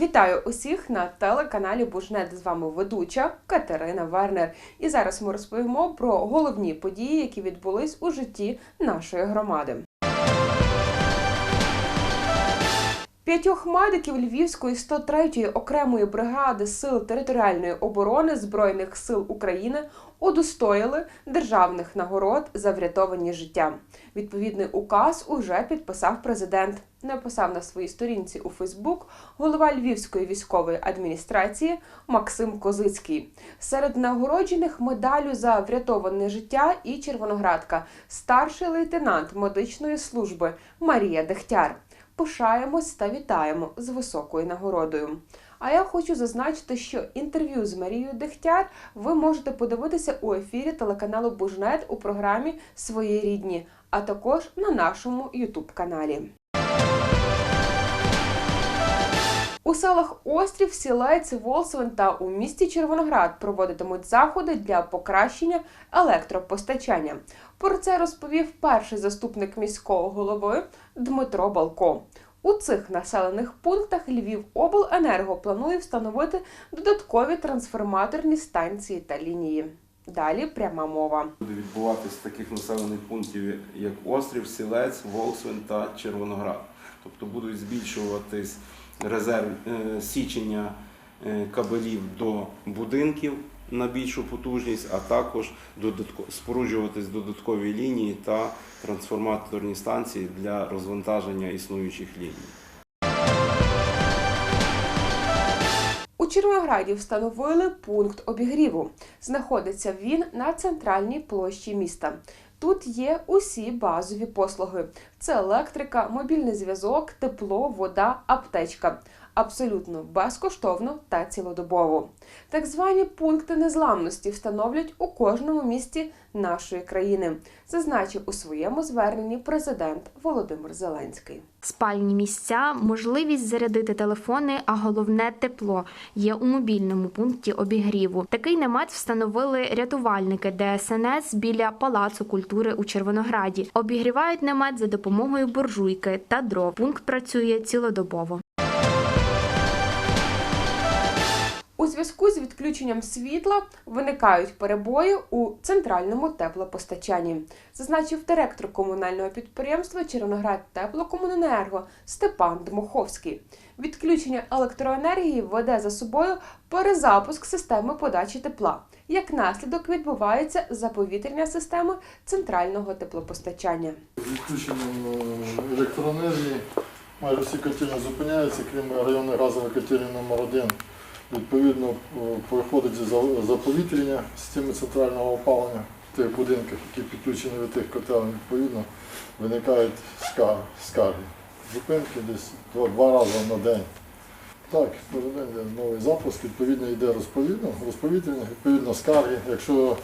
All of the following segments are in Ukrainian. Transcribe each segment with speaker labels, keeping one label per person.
Speaker 1: Вітаю усіх на телеканалі Бужнет. З вами ведуча Катерина Вернер. І зараз ми розповімо про головні події, які відбулись у житті нашої громади. П'ятьох медиків Львівської 103-ї окремої бригади сил територіальної оборони Збройних сил України удостоїли державних нагород за врятовані життя. Відповідний указ уже підписав президент. Написав на своїй сторінці у Фейсбук голова Львівської військової адміністрації Максим Козицький. Серед нагороджених медалю за врятоване життя і Червоноградка, старший лейтенант медичної служби Марія Дехтяр. Пишаємось та вітаємо з високою нагородою. А я хочу зазначити, що інтерв'ю з Марією Дегтяр ви можете подивитися у ефірі телеканалу Бужнет у програмі Свої рідні, а також на нашому Ютуб каналі. У селах Острів, Сілець, Волсвен та у місті Червоноград проводитимуть заходи для покращення електропостачання. Про це розповів перший заступник міського голови Дмитро Балко. У цих населених пунктах Львівобленерго планує встановити додаткові трансформаторні станції та лінії. Далі пряма мова.
Speaker 2: Буде відбуватись таких населених пунктів, як Острів, Сілець, Волсвен та Червоноград. Тобто будуть збільшуватись резерв е, січення е, кабелів до будинків на більшу потужність, а також споруджуватись додаткові лінії та трансформаторні станції для розвантаження існуючих ліній.
Speaker 1: У Червонограді встановили пункт обігріву. Знаходиться він на центральній площі міста. Тут є усі базові послуги: це електрика, мобільний зв'язок, тепло, вода, аптечка. Абсолютно безкоштовно та цілодобово. Так звані пункти незламності встановлять у кожному місті нашої країни, зазначив у своєму зверненні президент Володимир Зеленський.
Speaker 3: Спальні місця, можливість зарядити телефони, а головне тепло є у мобільному пункті обігріву. Такий намет встановили рятувальники ДСНС біля Палацу культури у Червонограді. Обігрівають намет за допомогою буржуйки та дров. Пункт працює цілодобово.
Speaker 1: У зв'язку з відключенням світла виникають перебої у центральному теплопостачанні, зазначив директор комунального підприємства Червоноград Теплокомуненерго Степан Дмуховський. Відключення електроенергії веде за собою перезапуск системи подачі тепла. Як наслідок відбувається заповітрення системи центрального теплопостачання.
Speaker 4: Відключенням е, електроенергії майже всі котельні зупиняються, крім районної газової котельні номер 1 Відповідно, е, проходить за- заповітрення системи центрального опалення в тих будинках, які підключені від тих котелень. Відповідно, виникають скарги. Зупинки десь два, рази на день. Так, кожен день йде новий запуск, відповідно йде розповітрення, відповідно скарги. Якщо,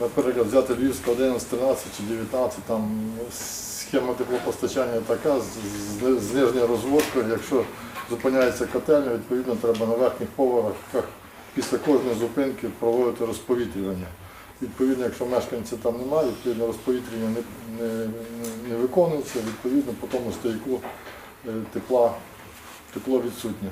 Speaker 4: наприклад, взяти Львівська 11, 13 чи 19, там схема теплопостачання така з, з, з нижньою розводкою. Якщо зупиняється котельня, відповідно треба на верхніх поверхах після кожної зупинки проводити розповітрювання. Відповідно, якщо мешканців там немає, відповідно розповітрення не, не, не, виконується, відповідно по тому стояку е, тепла, тепло відсутнє.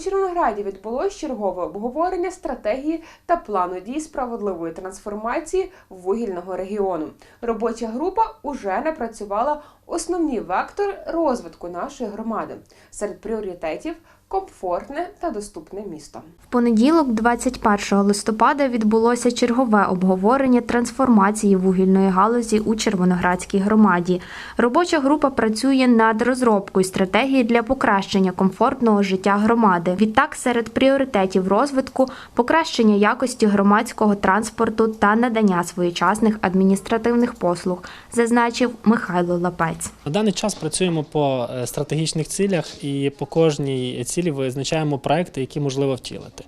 Speaker 1: Червонограді відбулось чергове обговорення стратегії та плану дій справедливої трансформації вугільного регіону. Робоча група уже напрацювала основні вектори розвитку нашої громади. Серед пріоритетів комфортне та доступне місто.
Speaker 3: В понеділок, 21 листопада, відбулося чергове обговорення трансформації вугільної галузі у Червоноградській громаді. Робоча група працює над розробкою стратегії для покращення комфортного життя громади. Відтак, серед пріоритетів розвитку покращення якості громадського транспорту та надання своєчасних адміністративних послуг, зазначив Михайло Лапець.
Speaker 5: На даний час працюємо по е, стратегічних цілях і по кожній цілі визначаємо проекти, які можливо втілити.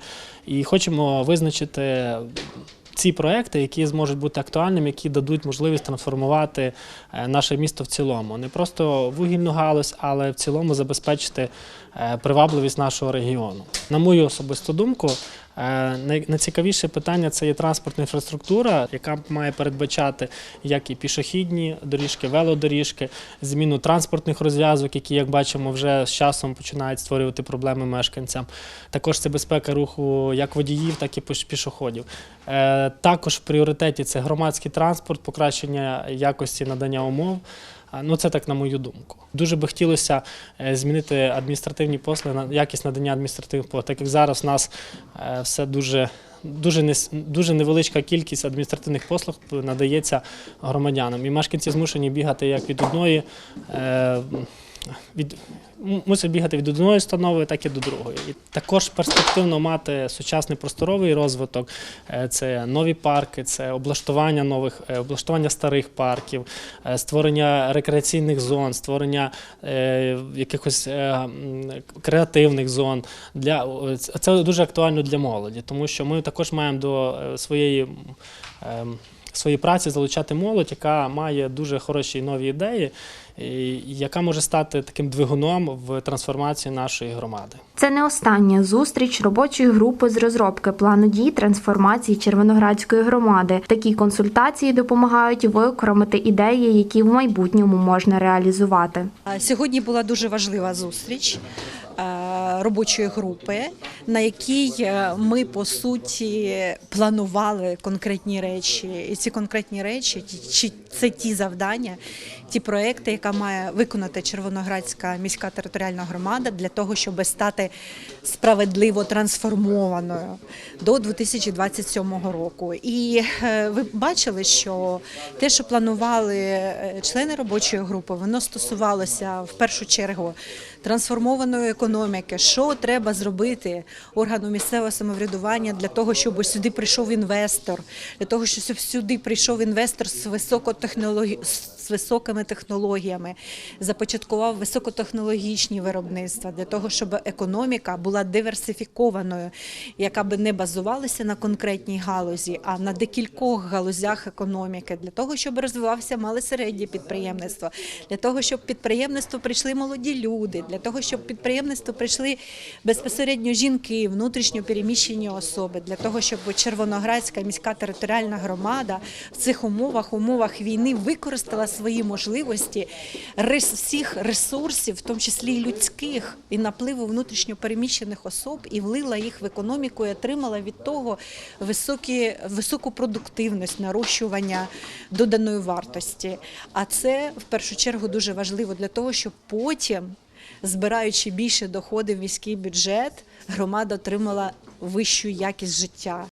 Speaker 5: І хочемо визначити ці проекти, які зможуть бути актуальними, які дадуть можливість трансформувати е, наше місто в цілому. Не просто вугільну галузь, але в цілому забезпечити е, привабливість нашого регіону. На мою особисту думку, найцікавіше питання це є транспортна інфраструктура, яка має передбачати як і пішохідні доріжки, велодоріжки, зміну транспортних розв'язок, які, як бачимо, вже з часом починають створювати проблеми мешканцям. Також це безпека руху як водіїв, так і піш- пішоходів. Е, Також в пріоритеті це громадський транспорт, покращення якості надання умов. Ну, це так на мою думку. Дуже би хотілося е, змінити адміністративні послуги, якість надання адміністративних послуг, так як зараз у нас е, все дуже. Дуже дуже невеличка кількість адміністративних послуг надається громадянам, і мешканці змушені бігати як від одної е, від м- бігати від одної установи, так і до другої. І також перспективно мати сучасний просторовий розвиток. Е, Це нові парки, це облаштування нових, е, облаштування старих парків, е, створення рекреаційних зон, створення якихось креативних зон. Для це- дуже актуально для молоді, тому що ми також маємо до своєї. Ем, Своєї праці залучати молодь, яка має дуже хороші нові ідеї, яка може стати таким двигуном в трансформації нашої громади.
Speaker 3: Це не остання зустріч робочої групи з розробки плану дій трансформації Червоноградської громади. Такі консультації допомагають виокремити ідеї, які в майбутньому можна реалізувати.
Speaker 6: Сьогодні була дуже важлива зустріч робочої групи, на якій е, ми по суті планували конкретні речі. І ці конкретні речі, чи це ті завдання, ті проекти, яка має виконати Червоноградська міська територіальна громада для того, щоб стати справедливо трансформованою до 2027 року. І е, ви бачили, що те, що планували е, члени робочої групи, воно стосувалося в першу чергу трансформованої економіки. Що треба зробити органу місцевого самоврядування для того, щоб сюди прийшов інвестор, для того, щоб сюди прийшов інвестор з високотехнологі... з високими технологіями, започаткував високотехнологічні виробництва для того, щоб економіка була диверсифікованою, яка би не базувалася на конкретній галузі, а на декількох галузях економіки, для того, щоб розвивався мале середнє підприємництво, для того, щоб підприємництво прийшли молоді люди, для того, щоб підприємництво прийшли безпосередньо жінки, внутрішньо переміщені особи, для того, щоб Червоноградська міська територіальна громада в цих умовах, умовах війни, використала свої можливості всіх ресурсів, в тому числі і людських, і напливу внутрішньо переміщених особ, і влила їх в економіку і отримала від того високі, високу продуктивність, нарощування доданої вартості. А це в першу чергу дуже важливо для того, щоб потім. Збираючи більше доходів в міський бюджет, громада отримала вищу якість життя.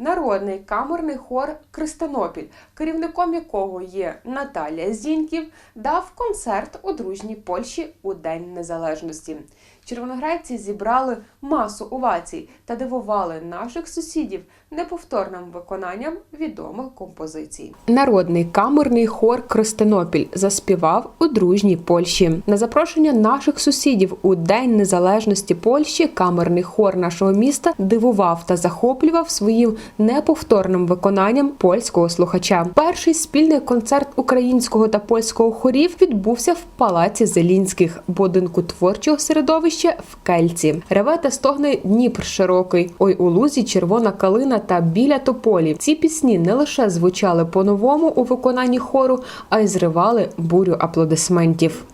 Speaker 1: Народний камерний хор Кристинопіль, керівником якого є Наталія Зіньків, дав концерт у дружній Польщі у День Незалежності. Червоноградці зібрали масу овацій та дивували наших сусідів неповторним виконанням відомих композицій. Народний камерний хор Кристинопіль заспівав у дружній Польщі. На запрошення наших сусідів у День Незалежності Польщі камерний хор нашого міста дивував та захоплював своїм неповторним виконанням польського слухача. Перший спільний концерт українського та польського хорів відбувся в палаці Зелінських, будинку творчого середовища в Кельці. Реве та стогне Дніпр широкий. Ой у лузі червона калина та біля тополі. Ці пісні не лише звучали по-новому у виконанні хору, а й зривали бурю аплодисментів.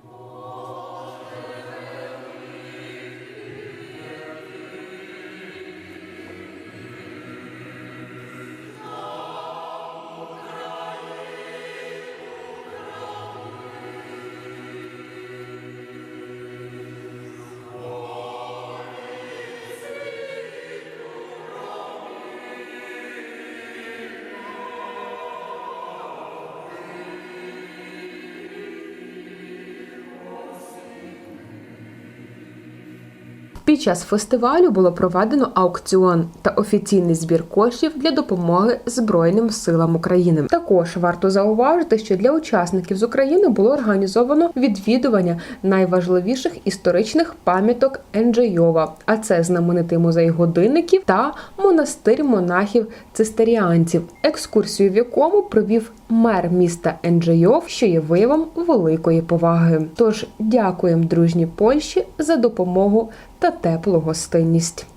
Speaker 1: Під час фестивалю було проведено аукціон та офіційний збір коштів для допомоги Збройним силам України. Також варто зауважити, що для учасників з України було організовано відвідування найважливіших історичних пам'яток Енджейова, а це знаменитий музей годинників та монастир монахів цистеріанців, екскурсію в якому провів мер міста Енджейов, що є виявом великої поваги. Тож дякуємо дружній Польщі за допомогу та теплу гостинність. –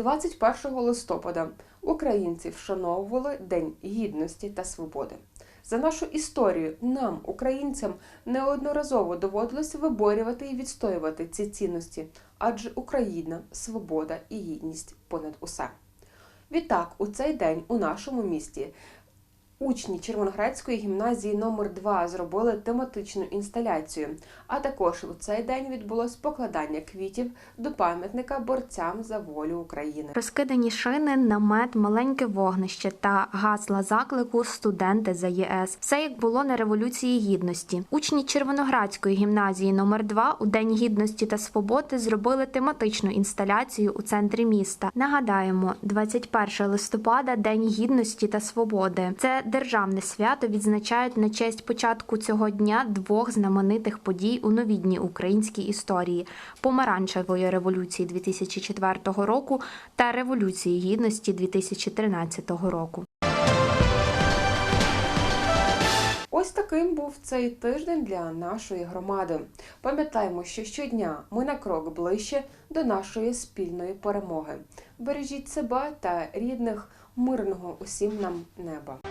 Speaker 1: 21 листопада українці вшановували День гідності та свободи. За нашу історію нам, українцям, неодноразово доводилось виборювати і відстоювати ці цінності, адже Україна, свобода і гідність понад усе. Відтак, у цей день у нашому місті учні Червоноградської гімназії номер 2 зробили тематичну інсталяцію. А також у цей день відбулось покладання квітів до пам'ятника борцям за волю України.
Speaker 3: Розкидані шини, намет, маленьке вогнище та гасла заклику Студенти за ЄС. Все як було на революції гідності. Учні Червоноградської гімназії номер 2 у День гідності та свободи зробили тематичну інсталяцію у центрі міста. Нагадаємо, 21 листопада День гідності та свободи. Це державне свято відзначають на честь початку цього дня двох знаменитих подій у новітній українській історії: помаранчевої революції 2004 року та революції гідності 2013 року.
Speaker 1: Ось таким був цей тиждень для нашої громади. Пам'ятаємо, що щодня ми на крок ближче до нашої спільної перемоги. Бережіть себе та рідних, мирного усім нам неба.